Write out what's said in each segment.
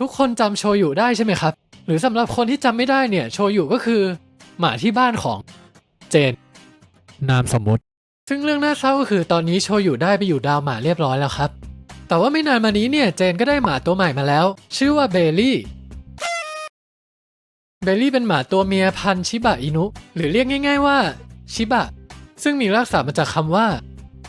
ทุกคนจำโชยุได้ใช่ไหมครับ หรือสำหรับคนที่จำไม่ได้เนี่ยโชยุก็คือ หมาที่บ้านของเจน นามสมมุติ ซึ่งเรื่องน่าเศร้าก็คือตอนนี้โชยุได้ไปอยู่ดาวหมาเรียบร้อยแล้วครับ แต่ว่าไม่นานมานี้เนี่ยเจนก็ได้หมาตัวใหม่มาแล้ว ชื่อว่าเบลลี่เบลลี่เป็นหมาตัวเมียพันธุ์ชิบะอินุ หรือเรียกง่าย ๆว่าชิบะ ซึ่งมีรากศัพท์มาจากคำว่า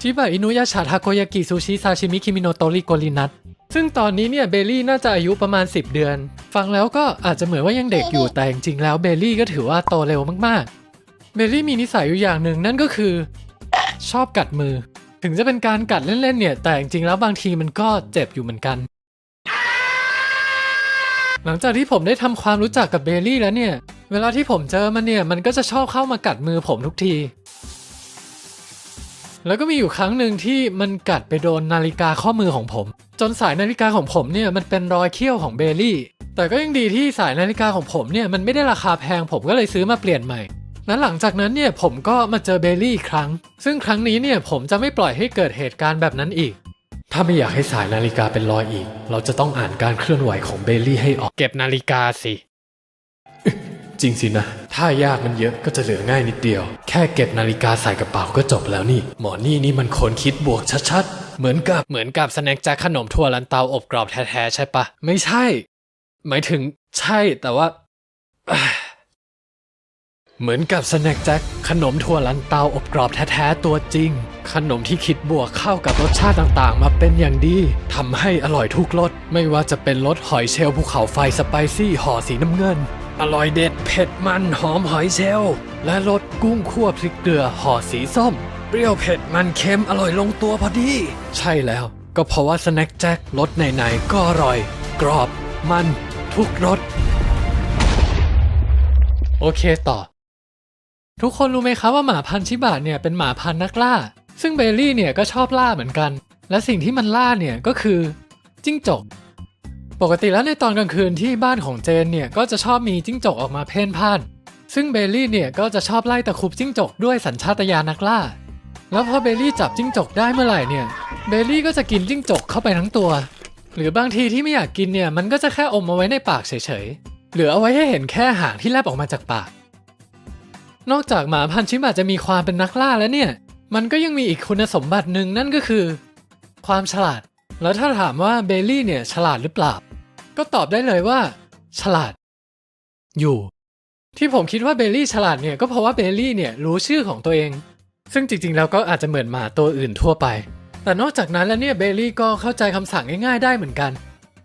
ชิบะอินุยาชาทาโกยากิซูชิซาชิมิคิมิโนโตริโกรินัท ซึ่งตอนนี้เนี่ยเบลลี่น่าจะอายุประมาณ 10 เดือน ฟังแล้วก็อาจจะเหมือนว่ายังเด็กอยู่แต่จริงๆแล้วเบลลี่ก็ถือว่าโตเร็วมากๆ เบลลี่มีนิสัยอยู่อย่างหนึ่งนั่นก็คือ ชอบกัดมือ ถึงจะเป็นการกัดเล่นๆเนี่ยแต่จริงๆแล้วบางทีมันก็เจ็บอยู่เหมือนกัน หลังจากที่ผมได้ทำความรู้จักกับเบลลี่แล้วเนี่ย เวลาที่ผมเจอมันเนี่ยมันก็จะชอบเข้ามากัดมือผมทุกที แล้วก็มีอยู่ครั้งหนึ่งที่มันกัดไปโดนนาฬิกาข้อมือของผม จนสายนาฬิกาของผมเนี่ยมันเป็นรอยเขี้ยวของเบลลี่ แต่ก็ยังดีที่สายนาฬิกาของผมเนี่ยมันไม่ได้ราคาแพงผมก็เลยซื้อมาเปลี่ยนใหม่และหลังจากนั้นเนี่ยผมก็มาเจอเบลลี่อีกครั้ง ซึ่งครั้งนี้เนี่ยผมจะไม่ปล่อยให้เกิดเหตุการณ์แบบนั้นอีก ถ้าไม่อยากให้สายนาฬิกาเป็นรอยอีก เราจะต้องอ่านการเคลื่อนไหวของเบลลี่ให้ออก เก็บนาฬิกาสิ จริงสินะ ถ้ายากมันเยอะก็จะเหลือง่ายนิดเดียว แค่เก็บนาฬิกาใส่กระเป๋าก็จบแล้วนี่ หมอนี่นี่มันคนคิดบวกชัดๆ เหมือนกับเหมือนกับสแน็คแจ็คขนมถั่วลันเตาอบกรอบแท้ๆใช่ปะไม่ใช่ หมายถึงใช่แต่ว่า เหมือนกับสแน็คแจ็คขนมถั่วลันเตาอบกรอบแท้ๆตัวจริง ขนมที่คิดบวกเข้ากับรสชาติต่างๆ มาเป็นอย่างดีทำให้อร่อยทุกรสไม่ว่าจะเป็นรสหอยเชลล์ภูเขาไฟสไปซี่ห่อสีน้ำเงินอร่อยเด็ดเผ็ดมันหอมหอยเชลล์และรสกุ้งคั่วพริกเกลือห่อสีส้ม รี้ยวเผ็ดมันเค็มอร่อยลงตัวพอดี ใช่แล้ว ก็เพราะว่าสแน็คแจ็ครสไหนๆก็อร่อย กรอบมันทุกรสโอเคต่อ ทุกคนรู้ไหมคะว่าหมาพันชิบะเนี่ยเป็นหมาพันนักล่า ซึ่งเบลลี่เนี่ยก็ชอบล่าเหมือนกัน และสิ่งที่มันล่าเนี่ยก็คือ จิ้งจก ปกติแล้วในตอนกลางคืนที่บ้านของเจนเนี่ยก็จะชอบมีจิ้งจกออกมาเพ่นพ่าน ซึ่งเบลลี่เนี่ยก็จะชอบไล่ตะคุบจิ้งจกด้วยสัญชาตญาณนักล่า แล้วพอเบลลี่จับจิ้งจกได้เมื่อไหร่เนี่ยเบลลี่ก็จะกินจิ้งจกเข้าไปทั้งตัว หรือบางทีที่ไม่อยากกินเนี่ยมันก็จะแค่อมเอาไว้ในปากเฉยๆหลือเอาไว้ให้เห็นแค่หางที่แลบออกมาจากปาก นอกจากหมาพันธุ์ชิบะจะมีความเป็นนักล่าแล้วเนี่ย มันก็ยังมีอีกคุณสมบัติหนึ่งนั่นก็คือ ความฉลาด แล้วถ้าถามว่าเบลลี่เนี่ยฉลาดหรือเปล่า ก็ตอบได้เลยว่า ฉลาด อยู่ ที่ผมคิดว่าเบลลี่ฉลาดเนี่ยก็เพราะว่าเบลลี่เนี่ยรู้ชื่อของตัวเอง ซึ่งจริงๆแล้วก็อาจจะเหมือนหมาตัวอื่นทั่วไป แต่นอกจากนั้นแล้วเนี่ยเบลลี่ก็เข้าใจคำสั่งง่ายๆได้เหมือนกัน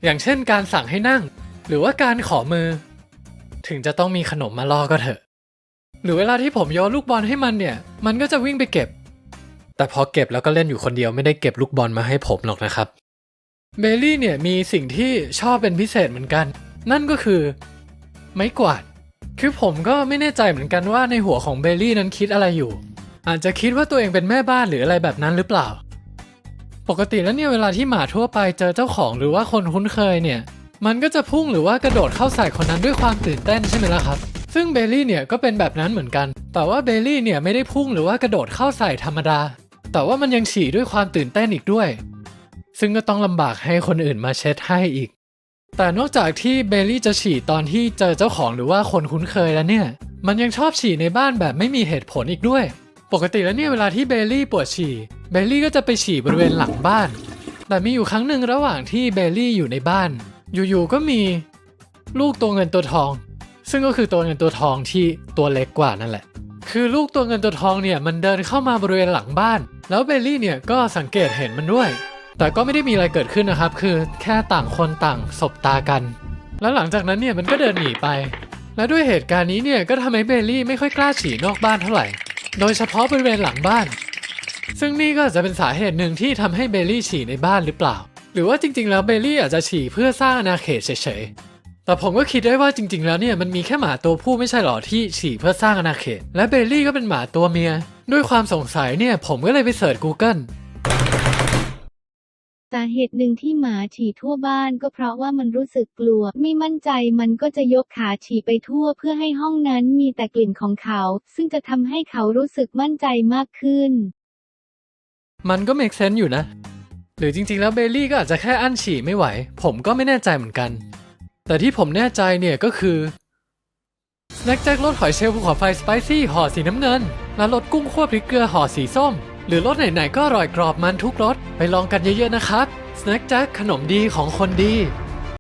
อย่างเช่นการสั่งให้นั่ง หรือว่าการขอมือ ถึงจะต้องมีขนมมาล่อก็เถอะ หรือเวลาที่ผมโยนลูกบอลให้มันเนี่ย มันก็จะวิ่งไปเก็บ แต่พอเก็บแล้วก็เล่นอยู่คนเดียวไม่ได้เก็บลูกบอลมาให้ผมหรอกนะครับ เบลลี่เนี่ยมีสิ่งที่ชอบเป็นพิเศษเหมือนกัน นั่นก็คือ ไม้กวาด คือผมก็ไม่แน่ใจเหมือนกันว่าในหัวของเบลลี่นั้นคิดอะไรอยู่ อาจจะคิดว่าตัวเองเป็นแม่บ้านหรืออะไรแบบนั้นหรือเปล่า ปกติแล้วเนี่ยเวลาที่หมาทั่วไปเจอเจ้าของหรือว่าคนคุ้นเคยเนี่ย มันก็จะพุ่งหรือว่ากระโดดเข้าใส่คนนั้นด้วยความตื่นเต้นใช่ไหมล่ะครับ ซึ่งเบลลี่เนี่ยก็เป็นแบบนั้นเหมือนกัน แต่ว่าเบลลี่เนี่ยไม่ได้พุ่งหรือว่ากระโดดเข้าใส่ธรรมดา แต่ว่ามันยังฉี่ด้วยความตื่นเต้นอีกด้วย ซึ่งก็ต้องลำบากให้คนอื่นมาเช็ดให้อีกแต่นอกจากที่เบลลี่จะฉี่ตอนที่เจอเจ้าของหรือว่าคนคุ้นเคยแล้วเนี่ย มันยังชอบฉี่ในบ้านแบบไม่มีเหตุผลอีกด้วย ปกติแล้วเนี่ยเวลาที่เบลลี่ปวดฉี่ เบลลี่ก็จะไปฉี่บริเวณหลังบ้าน แต่มีอยู่ครั้งหนึ่งระหว่างที่เบลลี่อยู่ในบ้าน อยู่ๆก็มีลูกตัวเงินตัวทอง ซึ่งก็คือตัวเงินตัวทองที่ตัวเล็กกว่านั่นแหละ คือลูกตัวเงินตัวทองเนี่ยมันเดินเข้ามาบริเวณหลังบ้าน แล้วเบลลี่เนี่ยก็สังเกตเห็นมันด้วย แต่ก็ไม่ได้มีอะไรเกิดขึ้นนะครับ คือแค่ต่างคนต่างสบตากัน แล้วหลังจากนั้นเนี่ยมันก็เดินหนีไป และด้วยเหตุการณ์นี้เนี่ยก็ทำให้เบลลี่ไม่ค่อยกล้าฉี่นอกบ้านเท่าไหร่ โดยเฉพาะบริเวณหลังบ้าน ซึ่งนี่ก็อาจจะเป็นสาเหตุหนึ่งที่ทำให้เบลลี่ฉี่ในบ้านหรือเปล่า หรือว่าจริง ๆ แล้วเบลลี่อาจจะฉี่เพื่อสร้างอาณาเขตเฉยๆ แต่ผมก็คิดได้ว่าจริง ๆ แล้วเนี่ยมันมีแค่หมาตัวผู้ไม่ใช่หรอที่ฉี่เพื่อสร้างอาณาเขต และเบลลี่ก็เป็นหมาตัวเมีย ด้วยความสงสัยเนี่ยผมก็เลยไปเสิร์ช Google สาเหตุหนึ่งที่หมาฉี่ทั่วบ้านก็เพราะว่ามันรู้สึกกลัว ไม่มั่นใจมันก็จะยกขาฉี่ไปทั่วเพื่อให้ห้องนั้นมีแต่กลิ่นของเขา ซึ่งจะทำให้เขารู้สึกมั่นใจมากขึ้น มันก็ make sense อยู่นะ หรือจริงๆ แล้วเบลลี่ก็อาจจะแค่อั้นฉี่ไม่ไหว ผมก็ไม่แน่ใจเหมือนกัน แต่ที่ผมแน่ใจเนี่ยก็คือสแน็คแจ็ครสหอยเชลล์ภูเขาไฟสไปซี่ห่อสีน้ำเงิน และรสกุ้งคั่วพริกเกลือห่อสีส้ม หรือรสไหนๆก็อร่อยกรอบมันทุกรสไปลองกันเยอะๆนะครับสแน็คแจ็คขนมดีของคนดี